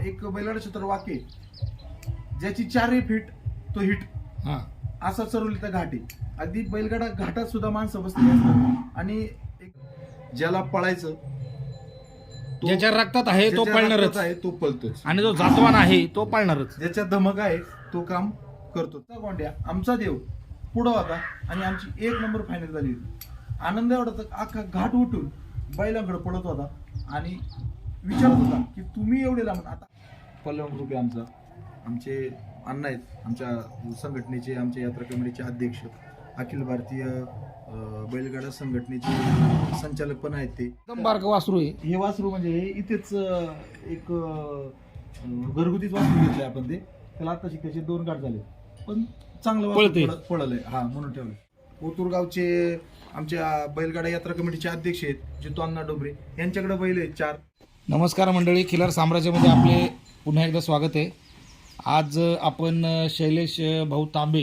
एक बैलगाडा क्षेत्र वाके. ज्याची चारही फीट तो हिट हा. असा चरवलीचा घाट. आहे अगदी बैलगाडा घाटात सुद्धा माणसं बसलेली असतात. आणि एक ज्याला पळायचं तो- ज्याच्या रक्तात आहे तो ज्याच्या पळणारच. आहे तो पळतोच. आणि जो जातवान आहे तो पळणारच. ज्याच्या धमक आहे तो काम करतो. त्या गोंड्या आमचा देव. पुढं होता आणि आमची एक नंबर फायनल झाली. होती आनंद एवढा तर अख्खा घाट उठून बैलांकडे पळत होता. आणि विचारत होता की तुम्ही एवढे लांब आता. पल्लव ग्रुप आहे आमचा. आमचे अण्णा आहेत आमच्या संघटनेचे आमच्या यात्रा कमिटीचे अध्यक्ष अखिल भारतीय बैलगाडा संघटनेचे संचालक पण आहेत ते. एकदम बारक वासरू आहे. हे वासरू म्हणजे हे इथेच एक घरगुतीच वासरू घेतलंय आपण ते. त्याला आता त्याचे दोन गाठ झाले. पण चांगलं पळलंय हा म्हणून ठेवलं ओतूर गावचे आमच्या बैलगाडा यात्रा कमिटीचे अध्यक्ष आहेत जितू अण्णा डोबरे. यांच्याकडे बैल आहेत चार. नमस्कार मंडळी खिलार साम्राज्यामध्ये आपले पुन्हा एकदा स्वागत आहे. आज आपण शैलेश भाऊ तांबे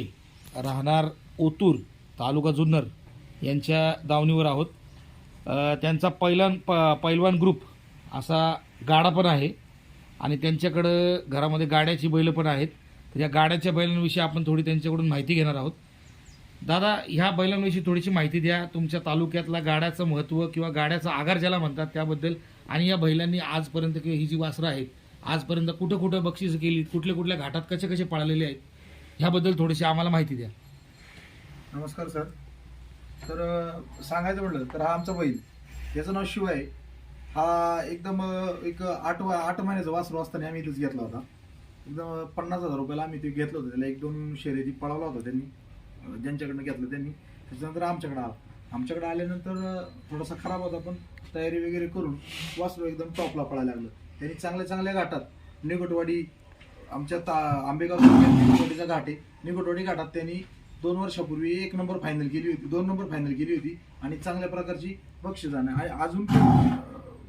राहणार ओतूर तालुका जुन्नर यांच्या दावणीवर आहोत. त्यांचा पैलवान प पैलवान ग्रुप असा गाडा पण आहे आणि त्यांच्याकडं घरामध्ये गाड्याची बैलं पण आहेत. तर या गाड्याच्या बैलांविषयी आपण थोडी त्यांच्याकडून माहिती घेणार आहोत. दादा ह्या बैलांविषयी थोडीशी माहिती द्या. तुमच्या तालुक्यातला गाड्याचं महत्त्व किंवा गाड्याचा आगार ज्याला म्हणतात त्याबद्दल आणि या बैलांनी आजपर्यंत किंवा ही जी वासरं आहेत आजपर्यंत कुठं कुठं बक्षीस केली कुठल्या कुठल्या घाटात कसे कसे पळालेले आहेत ह्याबद्दल थोडीशी आम्हाला माहिती द्या. नमस्कार सर. तर सांगायचं म्हटलं तर हा आमचा बैल. याचं नाव शिव आहे हा एकदम एक आठ वा- आठ महिन्याचा वासरू असताना आम्ही इथेच घेतला होता. एकदम पन्नास हजार रुपयाला आम्ही ते घेतलं होतं. त्याला एक दोन शर्यती पळवला होता त्यांनी. ज्यांच्याकडनं घेतलं त्यांनी. त्याच्यानंतर आमच्याकडे आला. आमच्याकडे आल्यानंतर थोडासा खराब होता पण तयारी वगैरे करून वासरू एकदम टॉपला पळायला लागलं. त्यांनी चांगल्या चांगल्या घाटात निकटवाडी आमच्या ता आंबेगाव निकटवाडीचा घाट आहे. निकटवाडी घाटात त्यांनी दोन वर्षापूर्वी एक नंबर फायनल केली होती. दोन नंबर फायनल केली होती आणि चांगल्या प्रकारची बक्षीस आणि अजून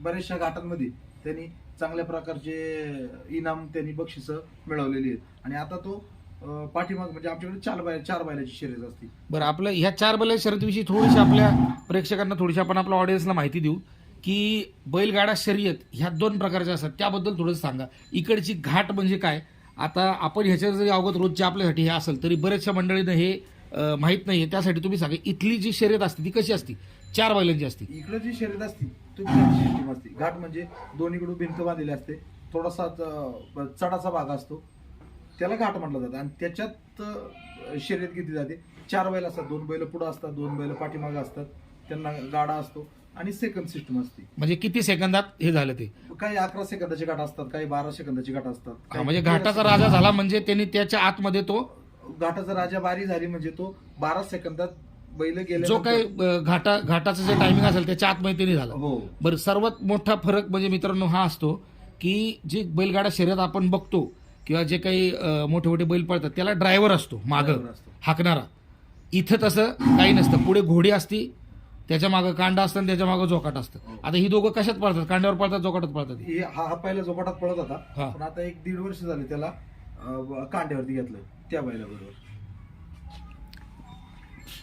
बऱ्याचशा घाटांमध्ये त्यांनी चांगल्या प्रकारचे इनाम त्यांनी बक्षिसं मिळवलेली आहेत. आणि आता तो पाठीमाग म्हणजे आमच्याकडे चार बाय चार बायलाची शर्यत असते. बरं आपलं ह्या चार बैल शर्यतीविषयी थोडीशी आपल्या प्रेक्षकांना थोडीशी आपण आपल्या ऑडियन्सला माहिती देऊ. की बैलगाडा शर्यत ह्या दोन प्रकारच्या असतात. त्याबद्दल थोडंसं सांगा. इकडची घाट म्हणजे काय? आता आपण ह्याच्यावर जरी अवगत रोजचे आपल्यासाठी हे असेल तरी बऱ्याचशा मंडळीनं हे माहीत नाही. आहे त्यासाठी तुम्ही सांगा इथली जी शर्यत असते ती कशी असते? चार बैलांची असते. इकडं जी शर्यत असते तो सिस्टीम असते. घाट म्हणजे दोन्हीकडून भिंत बांधलेली असते. थोडासा चढाचा भाग असतो. त्याला घाट म्हटलं जातं आणि त्याच्यात शर्यत घेतली जाते. चार बैल असतात दोन बैल पुढं असतात दोन बैल पाठीमागं असतात. त्यांना गाडा असतो. आणि सेकंड सिस्टम असते. म्हणजे किती सेकंदात हे झालं ते? काही अकरा सेकंदाचे गाठ असतात काही बारा सेकंदाचे गाठ असतात. हा, काही म्हणजे घाटाचा राजा झाला म्हणजे त्यांनी त्याच्या आतमध्ये तो घाटाचा राजा बारी झाली म्हणजे तो बारा सेकंदात बैल गेले जो काही अं, घाटा घाटाचं जे टायमिंग असेल त्याच्या आतमध्ये त्यांनी झाला. हो. बरं सर्वात मोठा फरक म्हणजे मित्रांनो हा असतो की जी बैलगाडा शर्यत आपण बघतो किंवा जे काही अं, मोठे मोठे बैल पळतात त्याला ड्रायव्हर असतो मागं Driver असतो. हाकणारा. इथं तसं काही नसतं. पुढे घोडी असती त्याच्या मागं कांडा असतं आणि त्याच्या मागं जोकाट असतं. आता ही दोघं कशात पळतात? कांड्यावर पळतात जोकाटात पळतात? हे- हा हा पहिला जोपाटात पळत हा. होता पण आता एक दीड वर्ष झाले त्याला अं, कांड्यावरती घेतलंय त्या बैलाबरोबर.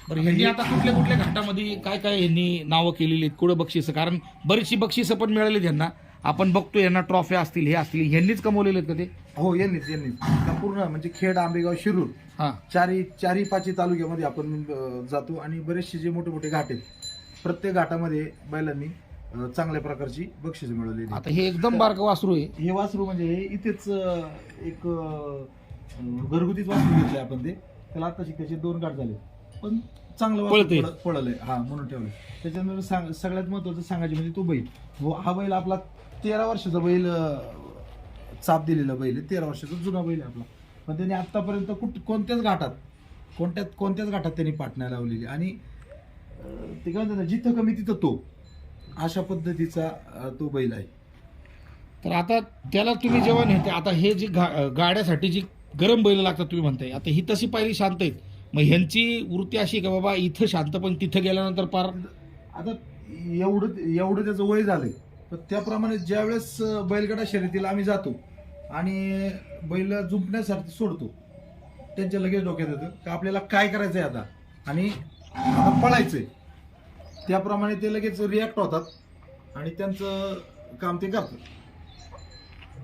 बरं ह्यांनी आता कुठल्या कुठल्या घाटामध्ये काय काय यांनी नावं केलेली आहेत? कुठं बक्षिसं? कारण बरीचशी बक्षिसं पण मिळाली यांना आपण बघतो यांना ट्रॉफ्या असतील हे असतील. ह्यांनीच कमवलेले आहेत का ते? हो यांनीच यांनीच आता पूर्ण म्हणजे खेड आंबेगाव शिरूर हां. चारी चारी पाची तालुक्यामध्ये आपण अं, जातो. आणि बरेचसे जे मोठे मोठे घाट आहेत प्रत्येक घाटामध्ये बैलांनी अं, चांगल्या प्रकारची बक्षीस मिळवलेली आहेत. आता हे एकदम बारकं वासरू आहे. हे वासरू म्हणजे हे इथेच अं, एक अं, घरगुतीच वासरू घेतलंय आपण ते. त्याला आता त्याचे दोन गाठ झाले. पण चांगलं पळतंय. वासरू पळ- पळलंय हा म्हणून ठेवलंय. त्याच्यानंतर सांग सगळ्यात महत्वाचं सांगायचे म्हणजे तो बैल. हो हा बैल आपला तेरा वर्षाचा बैल अं, चाप दिलेला बैल आहे. तेरा वर्षाचा जुना बैल आहे आपला. पण त्यांनी आतापर्यंत कुठ कोणत्याच घाटात कोणत्यात कोणत्याच घाटात त्यांनी पाटण्या लावलेली. आणि ते काय म्हणतात ना, जिथं कमी तिथं तो. अशा पद्धतीचा अं, तो बैल आहे. तर आता त्याला तुम्ही जेव्हा नेते आता हे जी गा- गाड्यासाठी जी गरम बैल लागतात तुम्ही म्हणताय आता ही तशी पाहिली शांत आहेत. मग ह्यांची वृत्ती अशी का बाबा इथं शांत पण तिथं गेल्यानंतर पार? आता एवढं एवढं त्याचं वय झालंय. तर त्याप्रमाणे ज्यावेळेस अं, बैलगाडा शर्यतीला आम्ही जातो आणि बैल जुंपण्यासाठी सोडतो त्यांच्या लगेच डोक्यात येतं का आपल्याला काय करायचंय आता? आणि आता पळायचंय. त्याप्रमाणे ते लगेच रिॲक्ट होतात आणि त्यांचं काम ते करतात.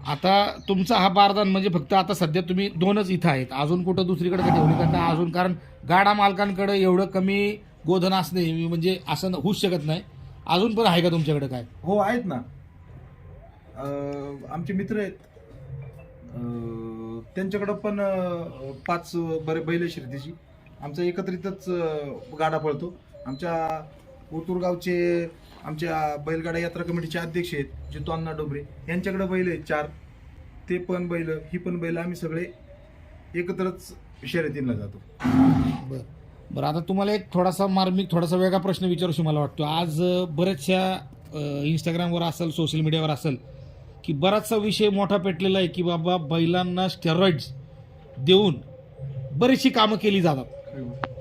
आता तुमचा हा बारदान म्हणजे फक्त आता सध्या तुम्ही दोनच इथं आहेत. अजून कुठं दुसरीकडे का ठेवली का अजून कारण गाडा मालकांकडे एवढं कमी गोधन असणे म्हणजे असं होऊच शकत नाही. अजून पण आहे का तुमच्याकडे काय? हो आहेत ना. अं, आमचे मित्र आहेत. अं, त्यांच्याकडं पण अं, पाच बरे बैल आहे शिर्डीची आमचा एकत्रितच गाडा पळतो. आमच्या ओतूर आमच्या बैलगाडा यात्रा कमिटीचे अध्यक्ष आहेत जितू अण्णा डोबरे. यांच्याकडे बैल आहेत चार. ते पण बैल ही पण बैल आम्ही सगळे एकत्रच शर्यतीला जातो. बरं. बरं आता तुम्हाला एक थोडासा मार्मिक थोडासा वेगळा प्रश्न विचारूशी मला वाटतो. आज बऱ्याचशा इंस्टाग्रामवर असेल सोशल मीडियावर असेल की बराचसा विषय मोठा पेटलेला आहे की बाबा बैलांना स्टेरॉइड्स देऊन बरीचशी कामं केली जातात.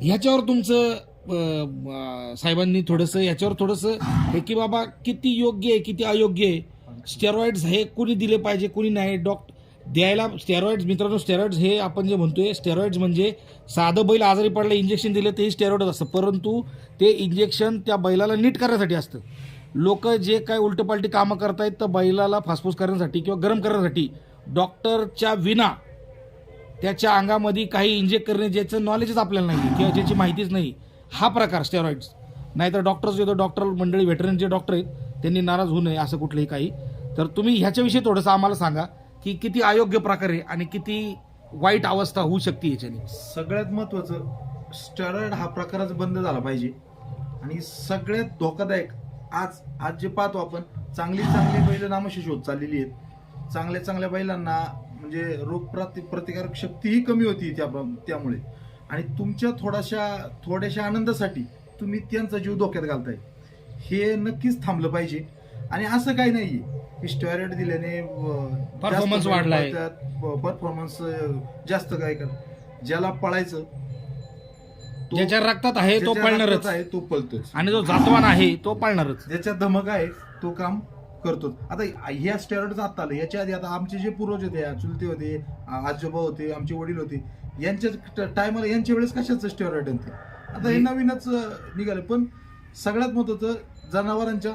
ह्याच्यावर तुमचं साहेबांनी थोडंसं ह्याच्यावर थोडंसं हे की बाबा किती योग्य आहे किती अयोग्य आहे. स्टेरॉइड्स हे कुणी दिले पाहिजे कुणी नाही. डॉक्टर द्यायला स्टेरॉइड्स मित्रांनो स्टेरॉइड्स हे आपण जे म्हणतोय स्टेरॉइड्स म्हणजे साधं बैल आजारी पडलं इंजेक्शन दिलं तेही स्टेरॉइडच असतं. परंतु ते इंजेक्शन त्या बैलाला नीट करण्यासाठी असतं. लोक जे काय उलटपालटी कामं करतायत तर बैलाला फासफूस करण्यासाठी किंवा गरम करण्यासाठी डॉक्टरच्या विना त्याच्या अंगामध्ये काही इंजेक्ट करणे ज्याचं नॉलेजच आपल्याला नाही किंवा ज्याची माहितीच नाही हा प्रकार स्टेरॉइड्स नाहीतर डॉक्टर्स येतो डॉक्टर मंडळी व्हेटरन जे डॉक्टर आहेत त्यांनी नाराज होऊ नये असं कुठलंही काही. तर तुम्ही ह्याच्याविषयी थोडंसं आम्हाला सांगा की किती अयोग्य प्रकार आहे आणि किती वाईट अवस्था होऊ शकते याच्याने. सगळ्यात महत्वाचं स्टेरॉइड हा प्रकारच बंद झाला पाहिजे. आणि सगळ्यात धोकादायक आज आज जे पाहतो आपण चांगली चांगली बैल नामशेष होत चाललेली आहेत. चांगल्या चांगल्या बैलांना म्हणजे रोग प्रति प्रतिकारक शक्तीही कमी होती त्या त्यामुळे. आणि तुमच्या थोड्याशा थोड्याशा आनंदासाठी तुम्ही त्यांचा जीव धोक्यात घालताय. हे नक्कीच थांबलं पाहिजे. आणि असं काही नाहीये की स्टेरॉइड दिल्याने Performance वाढलाय. परफॉर्मन्स जास्त काय कर ज्याला पळायचं ज्याच्या रक्तात आहे तो पळणारच. आहे तो पळतोच. आणि जो जातवान आहे तो पळणारच. ज्याच्या धमक आहे तो काम करतो आता ह्या स्टेरॉइड आता आलं याच्या आधी आता आमचे जे पूर्वज होते चुलते होते आजोबा होते आमचे वडील होते यांच्या टायमाला यांच्या वेळेस कशाचं स्टेरॉइड होते आता हे नवीनच निघाले. पण सगळ्यात महत्वाचं जनावरांच्या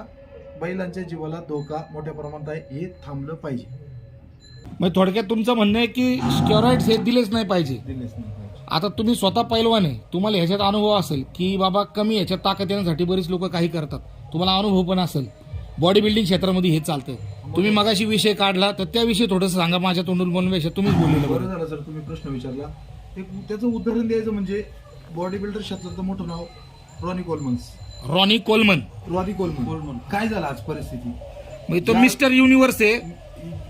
बैलांच्या जीवाला धोका मोठ्या प्रमाणात आहे हे थांबलं पाहिजे. मग थोडक्यात तुमचं म्हणणं आहे की स्टेरॉइड्स हे दिलेच नाही पाहिजे. दिलेच नाही पाहिजे. आता तुम्ही स्वतः पैलवान आहे तुम्हाला ह्याच्यात अनुभव असेल की बाबा कमी ह्याच्यात ताकद येण्यासाठी बरीच लोक काही करतात. तुम्हाला अनुभव पण असेल. बॉडी बिल्डिंग क्षेत्रामध्ये हे चालतं तुम्ही मगाशी विषय काढला तर त्याविषयी थोडंसं सांगा माझ्या तोंडून बोलण्यापेक्षा तुम्हीच बोललेलं बरं. बरं झालं सर तुम्ही प्रश्न विचारला. एक त्याचं उदाहरण द्यायचं म्हणजे बॉडी बिल्डर क्षेत्राचं मोठं नाव Ronnie Colemans. Ronnie Coleman. Ronnie Coleman. काय झालं आज परिस्थिती? म्हणजे तो मिस्टर युनिव्हर्स आहे.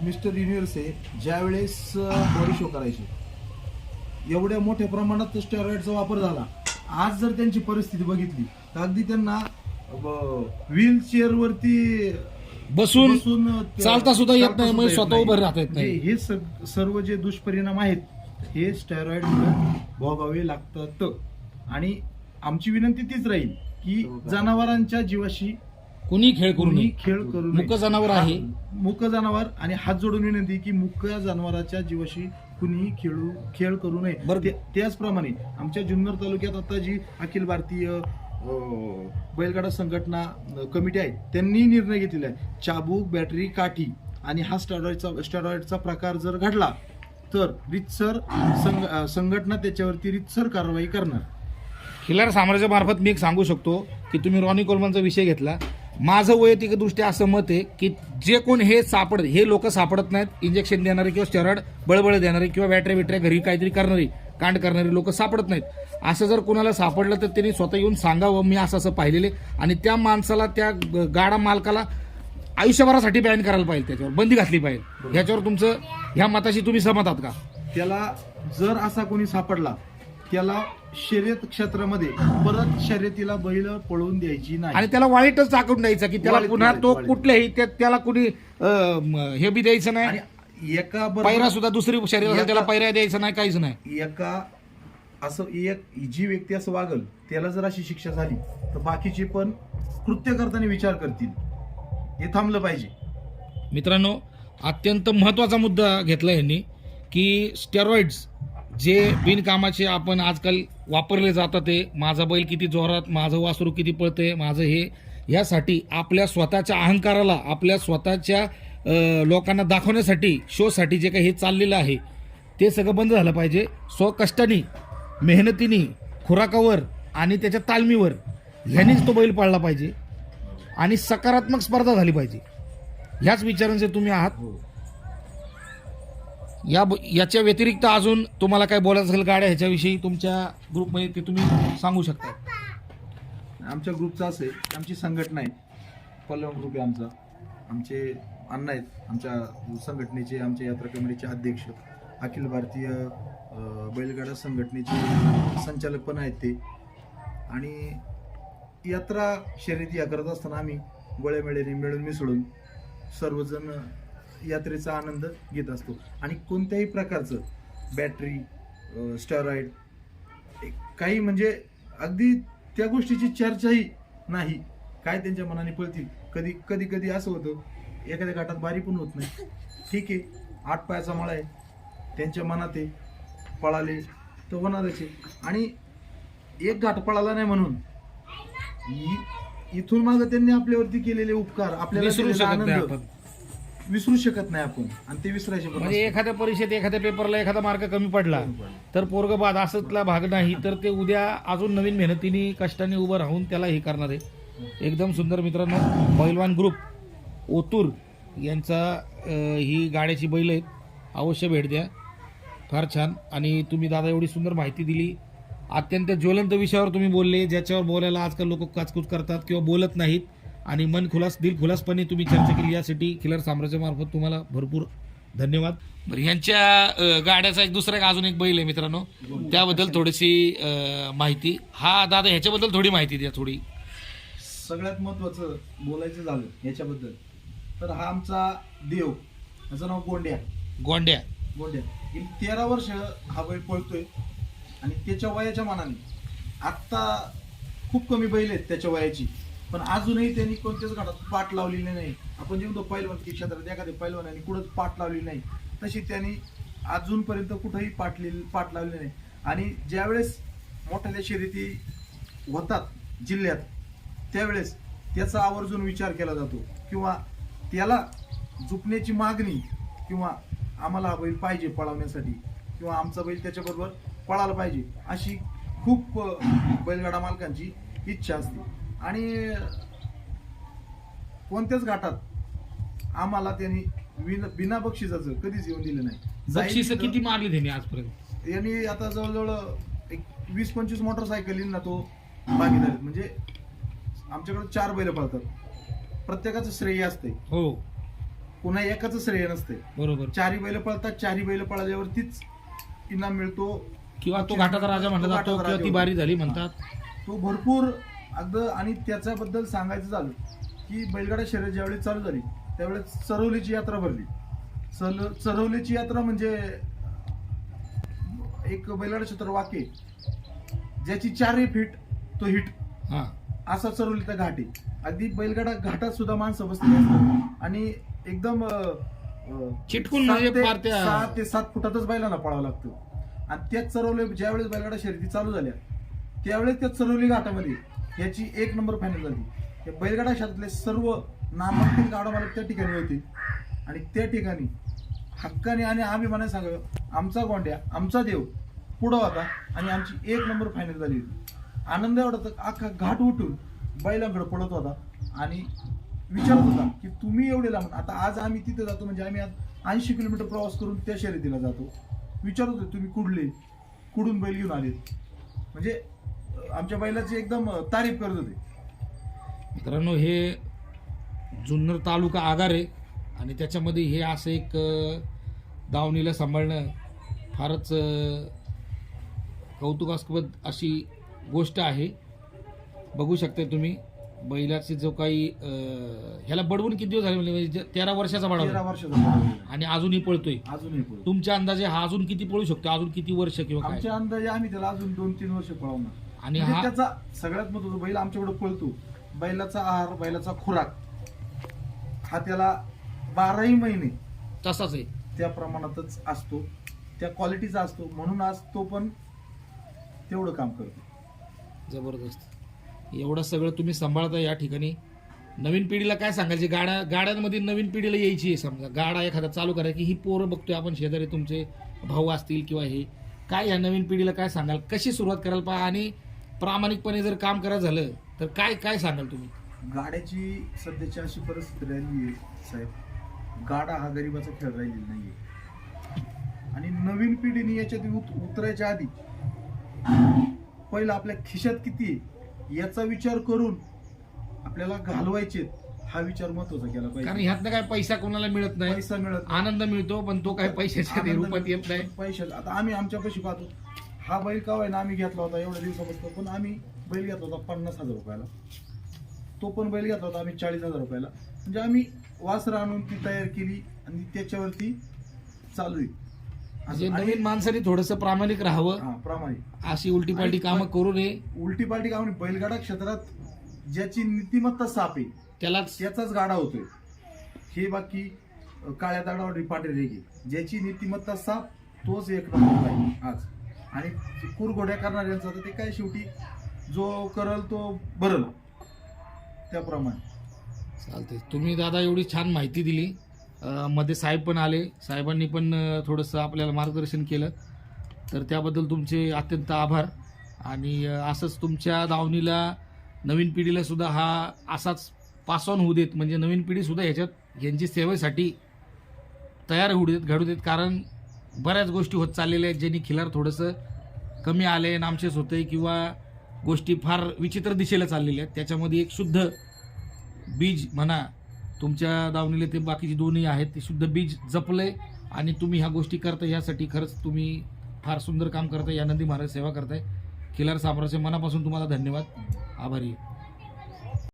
मिस्टर युनिव्हर्स आहे ज्यावेळेस बॉडी शो करायचे एवढ्या मोठ्या प्रमाणात स्टेरॉइडचा वापर झाला. आज जर त्यांची परिस्थिती बघितली तर अगदी त्यांना व्हील चेअर वरती बसून बसून चालता सुद्धा येत नाही, म्हणजे स्वतः उभं राहता येत म्हणजे नाही. हे सग- सर्व जे दुष्परिणाम आहेत हे स्टेरॉइड भोगावे लागतात. आणि आमची विनंती तीच राहील की जनावरांच्या जीवाशी कुणी खेळ करू कोणी नये. खेळ करू नये. मुक जनावर आहे. मुक जनावर आणि हात जोडून विनंती की मुक्या जनावराच्या जीवाशी कुणीही खेळू खेळ करू नये. बरं. ते- त्याचप्रमाणे आमच्या जुन्नर तालुक्यात आता जी अखिल भारतीय बैलगाडा संघटना कमिटी आहे. त्यांनी निर्णय घेतलेला आहे. चाबूक बॅटरी काठी आणि हा स्टेरॉइडचा स्टेरॉइडचा प्रकार जर घडला तर रितसर संघ- संघटना त्याच्यावरती रितसर कारवाई करणार. खिलार साम्राज्यामार्फत मी एक सांगू शकतो की तुम्ही रॉनी कोलमनचा विषय घेतला. माझं वैयक्तिकदृष्ट्या असं मत आहे की जे कोण हे सापड हे लोक सापडत नाहीत इंजेक्शन देणारे किंवा स्टेरॉइड बळबळ देणारे किंवा बॅटरी बिटऱ्या घरी काहीतरी करणारी कांड करणारी लोक सापडत नाहीत. असं जर कोणाला सापडलं तर त्यांनी स्वतः येऊन सांगावं. मी असं असं पाहिलेले आणि त्या माणसाला त्या गाडा मालकाला आयुष्यभरासाठी बॅन करायला पाहिजे त्याच्यावर. बंदी घातली पाहिजे. ह्याच्यावर तुमचं ह्या मताशी तुम्ही सहमत आहात का? त्याला जर असा कोणी सापडला त्याला शर्यत क्षेत्रामध्ये परत शर्यतीला बैल पळवून द्यायची नाही. आणि त्याला वाईटच टाकून द्यायचं की त्याला पुन्हा तो. कुठल्याही त्या- त्याला कुणी हे बी द्यायचं नाही. एका बरोबर सुद्धा दुसरी शरीराला एका- त्याला पैरा द्यायचं नाही काहीच नाही. एका असं एक जी व्यक्ती असं वागल त्याला जर अशी शिक्षा झाली तर बाकीचे पण कृत्य करताना विचार करतील. हे थांबलं पाहिजे. मित्रांनो अत्यंत महत्त्वाचा मुद्दा घेतला यांनी की स्टेरॉइड्स जे बिनकामाचे आपण आजकाल वापरले जातात ते माझा बैल किती जोरात माझं वासरू किती पळते माझं हे यासाठी आपल्या स्वतःच्या अहंकाराला आपल्या स्वतःच्या लोकांना दाखवण्यासाठी शोसाठी जे काही हे चाललेलं आहे ते सगळं बंद झालं पाहिजे. स्वकष्टाने मेहनतीने खुराकावर आणि त्याच्या तालमीवर ह्यानेच तो बैल पाळला पाहिजे आणि सकारात्मक स्पर्धा झाली पाहिजे. ह्याच विचारांचे तुम्ही आहात. या याच्या व्यतिरिक्त अजून तुम्हाला काय बोलायचं असेल गाड्या ह्याच्याविषयी तुमच्या ग्रुपमध्ये ते तुम्ही सांगू शकता. आमच्या ग्रुपचं असं आहे आमची संघटना आहे. पल्लव ग्रुप आहे आमचा. आमचे अण्णा आहेत आमच्या संघटनेचे आमच्या यात्रा कमिटीचे अध्यक्ष. अखिल भारतीय बैलगाडा संघटनेचे संचालक पण आहेत ते. आणि यात्रा शर्यती या करत असताना आम्ही गोळ्यामेळ्याने मिळून मिसळून सर्वजण यात्रेचा आनंद घेत असतो. आणि कोणत्याही प्रकारचं बॅटरी स्टेरॉइड काही म्हणजे अगदी त्या गोष्टीची चर्चाही नाही. काय त्यांच्या मनाने पळतील? कधी कधी कधी असं होतं एखाद्या घाटात बारी पण होत नाही. ठीक आहे आठ पायाचा मळा आहे. त्यांच्या मनात आहे पळाले तर होणारच आहे. आणि एक घाट पळाला नाही म्हणून इथून मागं त्यांनी आपल्यावरती केलेले उपकार आपल्याला विसरू शकत नाही आनंद आपण. विसरू शकत नाही आपण. आणि ते विसरायचे पण म्हणजे एखाद्या परीक्षेत एखाद्या पेपरला एखादा मार्क कमी पडला तर पोरग बाद असतला भाग नाही तर ते उद्या अजून नवीन मेहनतीने कष्टाने उभं राहून त्याला हे करणार आहे. एकदम सुंदर मित्रांनो पैलवान ग्रुप ओतूर यांचा ही गाड्याची बैल आहेत. अवश्य भेट द्या. फार छान. आणि तुम्ही दादा एवढी सुंदर माहिती दिली. अत्यंत ज्वलंत विषयावर तुम्ही बोलले ज्याच्यावर बोलायला आजकाल लोक काचकूच करतात किंवा बोलत नाहीत. आणि मन खुलास दिल खुलासपणे तुम्ही चर्चा केली. यासाठी खिलर साम्राज्यामार्फत तुम्हाला भरपूर धन्यवाद. बरं यांच्या गाड्याचा एक दुसरा एक अजून एक बैल आहे मित्रांनो. त्याबद्दल थोडीशी माहिती. हा दादा ह्याच्याबद्दल थोडी माहिती द्या थोडी. सगळ्यात महत्वाचं बोलायचं झालं याच्याबद्दल. तर हा आमचा देव. याचं नाव गोंड्या. गोंड्या. गोंड्या. गेली तेरा वर्ष हा बैल पळतोय आणि त्याच्या वयाच्या मानाने आत्ता खूप कमी बैल आहेत त्याच्या वयाची. पण अजूनही त्यांनी कोणत्याच घाटात पाठ लावलेली नाही. आपण जे म्हणतो पैलवान की क्षेत्रात एखाद्या पैलवानाने कुठंच पाठ लावली नाही. तशी त्यांनी अजूनपर्यंत कुठंही पाठ लिहिली पाठ लावली नाही. आणि ज्यावेळेस मोठ्या शर्यती होतात जिल्ह्यात त्यावेळेस त्याचा आवर्जून विचार केला जातो. किंवा त्याला झुकण्याची मागणी किंवा आम्हाला हा बैल पाहिजे पळवण्यासाठी किंवा आमचा बैल त्याच्याबरोबर पळायला पाहिजे अशी खूप बैलगाडा मालकांची इच्छा असते. आणि कोणत्याच घाटात आम्हाला त्यांनी विना बिना बक्षिसाचं कधीच येऊन दिलं नाही. बक्षीस किती मारली त्यांनी आजपर्यंत? यांनी आता जवळजवळ एक वीस पंचवीस मोटरसायकलींना तो भागीदार. म्हणजे आमच्याकडे चार बैल पळतात. प्रत्येकाचं श्रेय असते. हो. पुन्हा एकाचं श्रेय नसते. बरोबर. चारी बैल पळतात चारी बैल पळाल्यावरतीच इनाम मिळतो. किंवा तो घाटाचा राजा म्हणला तो जातो घाटाचा किंवा ती राजा बारी झाली म्हणतात. तो भरपूर अगदी आणि त्याच्याबद्दल सांगायचं झालं की बैलगाडा शर्यत ज्यावेळी चालू झाली त्यावेळेस चरवलीची यात्रा भरली. चल चरवलीची यात्रा म्हणजे एक बैलगाडा क्षेत्र वाक्य ज्याची चारही फीट तो हिट हा. असा चरवलीचा घाट. आहे अगदी बैलगाडा घाटात सुद्धा माणसं बसलेली असतात. आणि एकदम चिटकून सात म्हणजे ते- सहा सात फुटातच बैलांना पळावं लागतं. आणि त्याच चरवले ज्यावेळेस बैलगाडा शर्यती चालू झाल्या त्यावेळेस त्या चरवली घाटामध्ये याची एक नंबर फायनल झाली. बैलगाडा क्षेत्रातले सर्व नामांकित गाडा मालक त्या ठिकाणी होते. आणि त्या ठिकाणी हक्काने आणि आम्ही म्हणाय सांग आमचा गोंड्या आमचा देव पुढं होता आणि आमची एक नंबर फायनल झाली होती. आनंद एवढा होता, अख्खा घाट उठून बैलांकडे पडत होता आणि विचारत होता की तुम्ही एवढे लांब आता आज आम्ही तिथे जातो म्हणजे आम्ही आज ऐंशी किलोमीटर प्रवास करून त्या शर्यतीला जातो. विचारत होते तुम्ही कुठले? कुठून बैल घेऊन आलेत? म्हणजे आमच्या बैलाची एकदम तारीफ करत होते. मित्रांनो हे जुन्नर तालुका आगार आहे आणि त्याच्यामध्ये हे असं एक दावणीला सांभाळणं फारच कौतुकास्पद अशी गोष्ट आहे. बघू शकता तुम्ही बैलाचे जो काही ह्याला बडवून किती दिवस झाले म्हणजे जे- तेरा वर्षाचा तेरा बडवला बैल. आणि अजूनही पळतोय. अजूनही. तुमच्या अंदाजे हा अजून किती पळू शकतो? अजून किती वर्ष किंवा काय? आमच्या अंदाजे आम्ही त्याला अजून दोन तीन वर्ष पळवणार. आणि म्हणजे हा त्याचा सगळ्यात महत्त्वाचा बैल आमच्याकडे पळतो. बैलाचा आहार बैलाचा खुराक. हा त्याला बाराही महिने तसाच आहे. त्या प्रमाणातच असतो. त्या क्वालिटीचा असतो. म्हणून आज तो पण तेवढं काम करतो. जबरदस्त. एवढं सगळं तुम्ही सांभाळता या ठिकाणी. नवीन पिढीला काय सांगायचे? गाड्या गाड्यांमध्ये नवीन पिढीला यायची आहे समजा. गाडा एखादा चालू करायची की ही पोरं बघतोय आपण शेजारी तुमचे भाऊ असतील किंवा हे. काय या नवीन पिढीला काय सांगाल? कशी सुरुवात करायला पहा? आणि प्रामाणिकपणे जर काम करायचं झालं तर काय काय सांगाल तुम्ही? गाड्याची सध्याची अशी परिस्थिती राहिली आहे साहेब. गाडा हा गरिबाचा खेळ राहिलेला आहे आणि नवीन पिढीने याच्यात उत- उतरायच्या आधी पहिलं आपल्या खिशात किती याचा विचार करून आपल्याला घालवायचे हा विचार महत्त्वाचा केला कारण पाहिजे ह्यातनं काय पैसा कोणाला मिळत नाही. पैसा मिळत नाही. आनंद मिळतो पण तो काय पैशाच्या रूपात येत नाही. पैशाला. आता आम्ही आमच्या पैसे पाहतो. हा बैल का ना आम्ही घेतला होता एवढ्या दिवसापासून पण आम्ही बैल घेतला होता पन्नास हजार रुपयाला. तो पण बैल घेतला होता आम्ही चाळीस हजार रुपयाला. म्हणजे आम्ही वासरं आणून ती तयार केली आणि त्याच्यावरती चालू आहे. म्हणजे नवीन माणसाने थोडस प्रामाणिक राहावं. हा प्रामाणिक. अशी उलटी पालटी कामं करू नये. उलटी पालटी का म्हणजे बैलगाडा क्षेत्रात ज्याची नीतिमत्ता साप आहे त्यालाच त्याचाच गाडा होतोय. हे बाकी अ, काळ्या दाडावर पांढरे रेगे ज्याची नीतिमत्ता साप तोच एक नंबर आहे आज. आणि कुरघोड्या करणाऱ्यांचा तर ते काय शेवटी जो करल तो भरल. त्याप्रमाणे. चालते तुम्ही दादा एवढी छान माहिती दिली. मध्ये साहेब पण आले. साहेबांनी पण थोडंसं आपल्याला मार्गदर्शन केलं. तर त्याबद्दल तुमचे अत्यंत आभार. आणि असंच तुमच्या दावणीला नवीन पिढीला सुद्धा हा असाच पास ऑन होऊ देत. म्हणजे नवीन पिढीसुद्धा ह्याच्यात यांची सेवेसाठी तयार होऊ देत घडू देत. कारण बऱ्याच गोष्टी होत चाललेल्या आहेत ज्यांनी खिलार थोडंसं कमी आले नामशेष होते किंवा गोष्टी फार विचित्र दिशेला चाललेल्या आहेत. त्याच्यामध्ये एक शुद्ध बीज म्हणा तुमच्या दावणीला ते बाकीचे दोन्ही आहेत ते शुद्ध बीज जपलंय आणि तुम्ही ह्या गोष्टी करता यासाठी खरंच तुम्ही फार सुंदर काम करताय आनंदी महाराज सेवा करताय खिलार साम्राज्य मनापासून तुम्हाला धन्यवाद आभारी आहे.